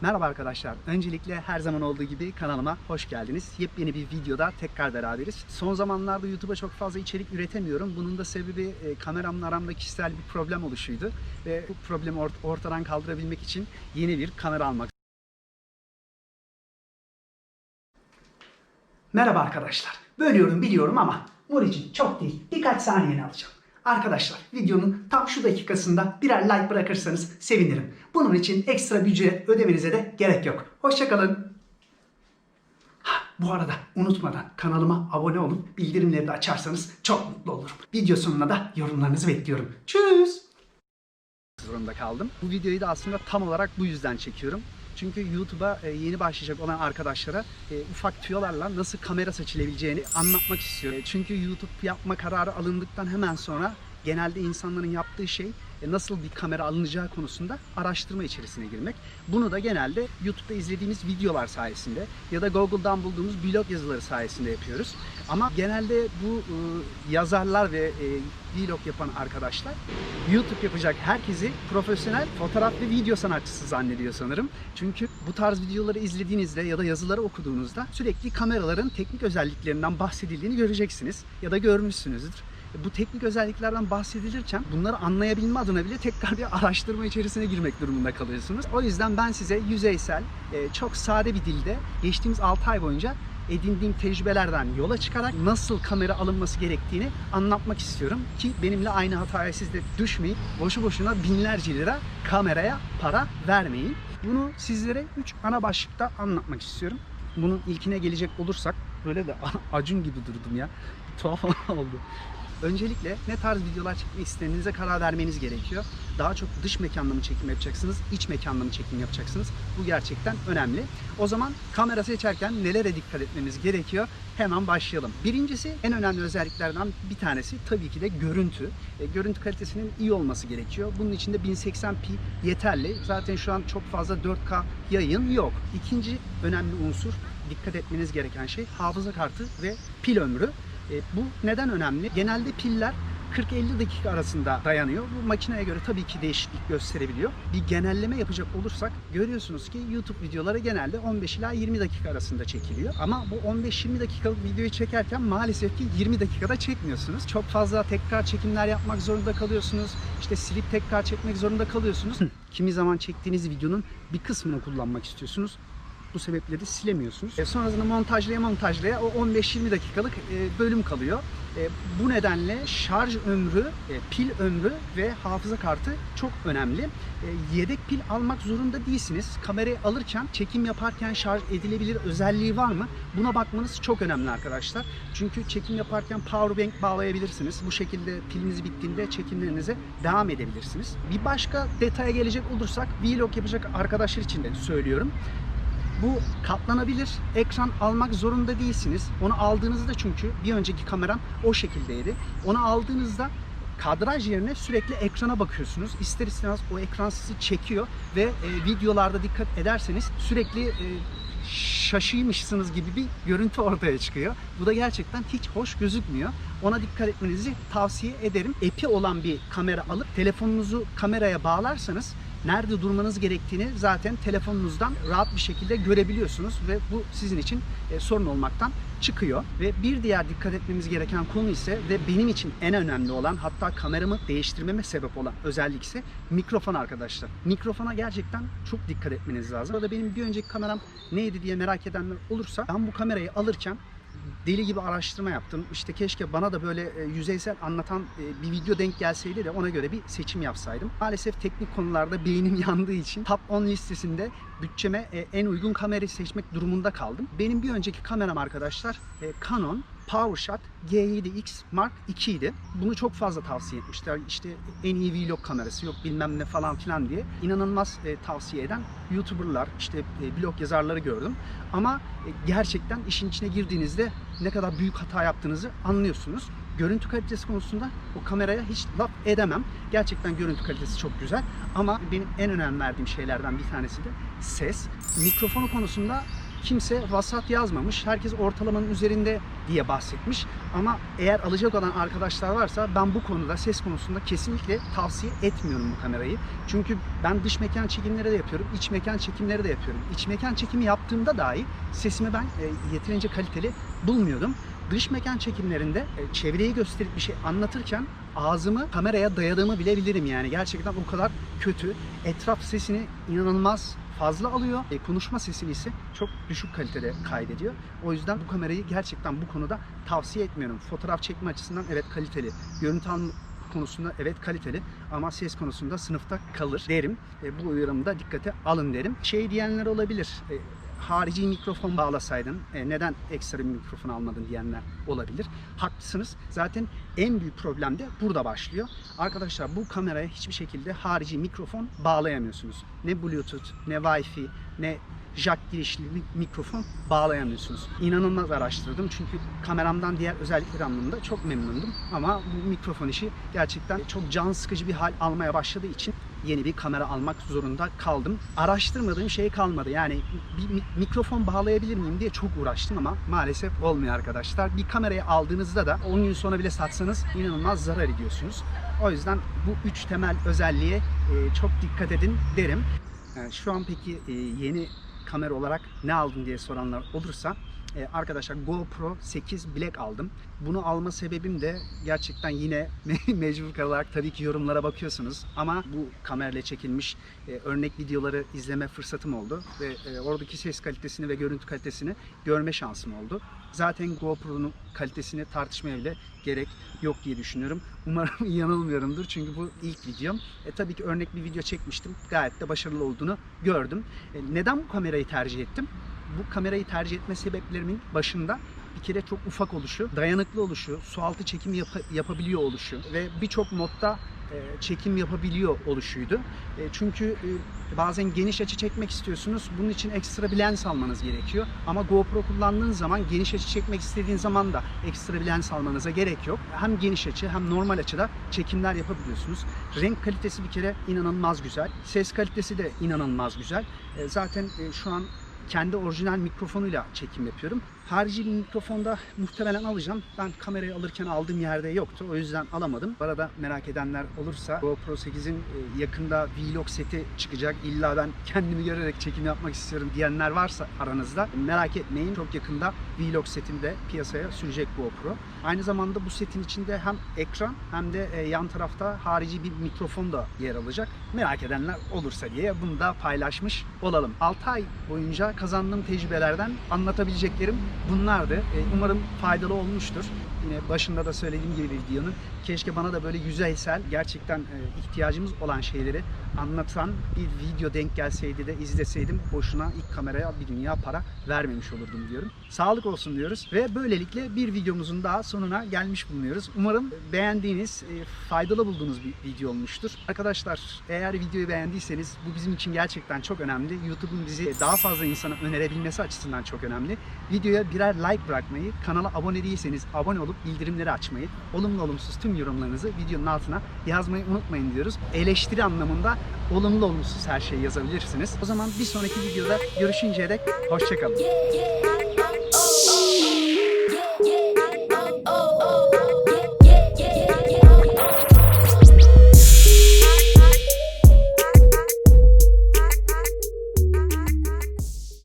Merhaba arkadaşlar. Öncelikle her zaman olduğu gibi kanalıma hoş geldiniz. Yepyeni bir videoda tekrar beraberiz. Son zamanlarda YouTube'a çok fazla içerik üretemiyorum. Bunun da sebebi e, kameramla aramda kişisel bir problem oluşuydu. Ve bu problemi ort- ortadan kaldırabilmek için yeni bir kamera almak Merhaba arkadaşlar. Bölüyorum biliyorum ama Muri'cim çok değil. Birkaç saniyeni alacağım. Arkadaşlar videonun tam şu dakikasında birer like bırakırsanız sevinirim. Bunun için ekstra bir ödemenize de gerek yok. Hoşçakalın. Bu arada unutmadan kanalıma abone olup bildirimleri de açarsanız çok mutlu olurum. Video sonuna da yorumlarınızı bekliyorum. Tschüss. zorunda kaldım. Bu videoyu da aslında tam olarak bu yüzden çekiyorum. Çünkü YouTube'a e, yeni başlayacak olan arkadaşlara e, ufak tüyolarla nasıl kamera seçilebileceğini anlatmak istiyorum. E, Çünkü YouTube yapma kararı alındıktan hemen sonra genelde insanların yaptığı şey nasıl bir kamera alınacağı konusunda araştırma içerisine girmek. Bunu da genelde YouTube'da izlediğimiz videolar sayesinde ya da Google'dan bulduğumuz blog yazıları sayesinde yapıyoruz. Ama genelde bu e, yazarlar ve e, vlog yapan arkadaşlar YouTube yapacak herkesi profesyonel fotoğraf ve video sanatçısı zannediyor sanırım. Çünkü bu tarz videoları izlediğinizde ya da yazıları okuduğunuzda sürekli kameraların teknik özelliklerinden bahsedildiğini göreceksiniz ya da görmüşsünüzdür. Bu teknik özelliklerden bahsedilirken bunları anlayabilme adına bile tekrar bir araştırma içerisine girmek durumunda kalıyorsunuz. O yüzden ben size yüzeysel, e, çok sade bir dilde geçtiğimiz 6 ay boyunca edindiğim tecrübelerden yola çıkarak nasıl kamera alınması gerektiğini anlatmak istiyorum ki benimle aynı hataya siz de düşmeyip boşu boşuna binlerce lira kameraya para vermeyin. Bunu sizlere 3 ana başlıkta anlatmak istiyorum. Bunun ilkine gelecek olursak böyle de acun gibi durdum ya. Tuhaf oldu. Öncelikle ne tarz videolar çekmek istediğinize karar vermeniz gerekiyor. Daha çok dış mekanda mı çekim yapacaksınız, iç mekanda mı çekim yapacaksınız? Bu gerçekten önemli. O zaman kamera seçerken nelere dikkat etmemiz gerekiyor? Hemen başlayalım. Birincisi en önemli özelliklerden bir tanesi tabii ki de görüntü. E, görüntü kalitesinin iyi olması gerekiyor. Bunun için de 1080p yeterli. Zaten şu an çok fazla 4K yayın yok. İkinci önemli unsur dikkat etmeniz gereken şey hafıza kartı ve pil ömrü. E, bu neden önemli? Genelde piller 40-50 dakika arasında dayanıyor. Bu makineye göre tabii ki değişiklik gösterebiliyor. Bir genelleme yapacak olursak görüyorsunuz ki YouTube videoları genelde 15 ila 20 dakika arasında çekiliyor. Ama bu 15-20 dakikalık videoyu çekerken maalesef ki 20 dakikada çekmiyorsunuz. Çok fazla tekrar çekimler yapmak zorunda kalıyorsunuz. İşte silip tekrar çekmek zorunda kalıyorsunuz. Kimi zaman çektiğiniz videonun bir kısmını kullanmak istiyorsunuz. Bu sebeple de silemiyorsunuz. E, sonrasında montajlaya montajlaya o 15-20 dakikalık e, bölüm kalıyor. E, bu nedenle şarj ömrü, e, pil ömrü ve hafıza kartı çok önemli. E, yedek pil almak zorunda değilsiniz. Kamerayı alırken, çekim yaparken şarj edilebilir özelliği var mı? Buna bakmanız çok önemli arkadaşlar. Çünkü çekim yaparken power bank bağlayabilirsiniz. Bu şekilde piliniz bittiğinde çekimlerinize devam edebilirsiniz. Bir başka detaya gelecek olursak vlog yapacak arkadaşlar için de söylüyorum. Bu katlanabilir ekran almak zorunda değilsiniz. Onu aldığınızda çünkü bir önceki kameram o şekildeydi. Onu aldığınızda kadraj yerine sürekli ekrana bakıyorsunuz. İster istemez o ekran sizi çekiyor ve e, videolarda dikkat ederseniz sürekli e, şaşıymışsınız gibi bir görüntü ortaya çıkıyor. Bu da gerçekten hiç hoş gözükmüyor. Ona dikkat etmenizi tavsiye ederim. Epi olan bir kamera alıp telefonunuzu kameraya bağlarsanız nerede durmanız gerektiğini zaten telefonunuzdan rahat bir şekilde görebiliyorsunuz ve bu sizin için e, sorun olmaktan çıkıyor. Ve bir diğer dikkat etmemiz gereken konu ise ve benim için en önemli olan hatta kameramı değiştirmeme sebep olan özellik ise mikrofon arkadaşlar. Mikrofona gerçekten çok dikkat etmeniz lazım. Burada benim bir önceki kameram neydi diye merak edenler olursa ben bu kamerayı alırken deli gibi araştırma yaptım. İşte keşke bana da böyle e, yüzeysel anlatan e, bir video denk gelseydi de ona göre bir seçim yapsaydım. Maalesef teknik konularda beynim yandığı için top 10 listesinde bütçeme e, en uygun kamerayı seçmek durumunda kaldım. Benim bir önceki kameram arkadaşlar Canon PowerShot G7X Mark II idi. Bunu çok fazla tavsiye etmişler. İşte en iyi vlog kamerası yok bilmem ne falan filan diye. İnanılmaz e, tavsiye eden YouTuber'lar, işte e, blog yazarları gördüm. Ama e, gerçekten işin içine girdiğinizde ne kadar büyük hata yaptığınızı anlıyorsunuz. Görüntü kalitesi konusunda o kameraya hiç laf edemem. Gerçekten görüntü kalitesi çok güzel. Ama benim en önem verdiğim şeylerden bir tanesi de ses. Mikrofonu konusunda kimse vasat yazmamış. Herkes ortalamanın üzerinde diye bahsetmiş. Ama eğer alacak olan arkadaşlar varsa ben bu konuda ses konusunda kesinlikle tavsiye etmiyorum bu kamerayı. Çünkü ben dış mekan çekimleri de yapıyorum, iç mekan çekimleri de yapıyorum. İç mekan çekimi yaptığımda dahi sesimi ben e, yeterince kaliteli bulmuyordum. Dış mekan çekimlerinde e, çevreyi gösterip bir şey anlatırken ağzımı kameraya dayadığımı bilebilirim yani. Gerçekten o kadar kötü. Etraf sesini inanılmaz fazla alıyor. E, konuşma sesini ise çok düşük kalitede kaydediyor. O yüzden bu kamerayı gerçekten bu konuda tavsiye etmiyorum. Fotoğraf çekme açısından evet kaliteli. Görüntü alma konusunda evet kaliteli ama ses konusunda sınıfta kalır derim. E, bu uyarımı da dikkate alın derim. Şey diyenler olabilir. E, harici mikrofon bağlasaydın e, neden ekstra bir mikrofon almadın diyenler olabilir. Haklısınız. Zaten en büyük problem de burada başlıyor. Arkadaşlar bu kameraya hiçbir şekilde harici mikrofon bağlayamıyorsunuz. Ne Bluetooth, ne Wi-Fi, ne jack girişli mi- mikrofon bağlayamıyorsunuz. İnanılmaz araştırdım çünkü kameramdan diğer özellikleri anlamında çok memnundum. Ama bu mikrofon işi gerçekten çok can sıkıcı bir hal almaya başladığı için yeni bir kamera almak zorunda kaldım. Araştırmadığım şey kalmadı. Yani bir mi- mikrofon bağlayabilir miyim diye çok uğraştım ama maalesef olmuyor arkadaşlar. Bir kamerayı aldığınızda da 10 gün sonra bile satsanız inanılmaz zarar ediyorsunuz. O yüzden bu üç temel özelliğe çok dikkat edin derim. Şu an peki yeni kamera olarak ne aldın diye soranlar olursa e, arkadaşlar GoPro 8 Black aldım. Bunu alma sebebim de gerçekten yine mecbur kalarak tabii ki yorumlara bakıyorsunuz ama bu kamerayla çekilmiş e, örnek videoları izleme fırsatım oldu ve e, oradaki ses kalitesini ve görüntü kalitesini görme şansım oldu. Zaten GoPro'nun kalitesini tartışmaya bile gerek yok diye düşünüyorum. Umarım yanılmıyorumdur çünkü bu ilk videom. E, tabii ki örnek bir video çekmiştim. Gayet de başarılı olduğunu gördüm. E, neden bu kamerayı tercih ettim? Bu kamerayı tercih etme sebeplerimin başında bir kere çok ufak oluşu, dayanıklı oluşu, su altı çekim yapa- yapabiliyor oluşu ve birçok modda e, çekim yapabiliyor oluşuydu. E, çünkü e, bazen geniş açı çekmek istiyorsunuz. Bunun için ekstra bir lens almanız gerekiyor. Ama GoPro kullandığın zaman geniş açı çekmek istediğin zaman da ekstra bir lens almanıza gerek yok. Hem geniş açı hem normal açıda çekimler yapabiliyorsunuz. Renk kalitesi bir kere inanılmaz güzel. Ses kalitesi de inanılmaz güzel. Zaten şu an kendi orijinal mikrofonuyla çekim yapıyorum. Harici bir mikrofonda muhtemelen alacağım. Ben kamerayı alırken aldığım yerde yoktu. O yüzden alamadım. Bu arada merak edenler olursa GoPro 8'in e, yakında vlog seti çıkacak. İlla ben kendimi görerek çekim yapmak istiyorum diyenler varsa aranızda merak etmeyin. Çok yakında vlog setini de piyasaya sürecek GoPro. Aynı zamanda bu setin içinde hem ekran hem de e, yan tarafta harici bir mikrofon da yer alacak. Merak edenler olursa diye bunu da paylaşmış olalım. 6 ay boyunca kazandığım tecrübelerden anlatabileceklerim bunlardı. E, Umarım faydalı olmuştur. Yine başında da söylediğim gibi videonun keşke bana da böyle yüzeysel gerçekten e, ihtiyacımız olan şeyleri anlatan bir video denk gelseydi de izleseydim boşuna ilk kameraya bir dünya para vermemiş olurdum diyorum. Sağlık olsun diyoruz ve böylelikle bir videomuzun daha sonuna gelmiş bulunuyoruz. Umarım beğendiğiniz, e, faydalı bulduğunuz bir video olmuştur. Arkadaşlar eğer videoyu beğendiyseniz bu bizim için gerçekten çok önemli. YouTube'un bizi daha fazla insana önerebilmesi açısından çok önemli. Videoya birer like bırakmayı, kanala abone değilseniz abone olup bildirimleri açmayı, olumlu olumsuz tüm yorumlarınızı videonun altına yazmayı unutmayın diyoruz. Eleştiri anlamında olumlu olumsuz her şeyi yazabilirsiniz. O zaman bir sonraki videoda görüşünceye dek hoşçakalın. yeah.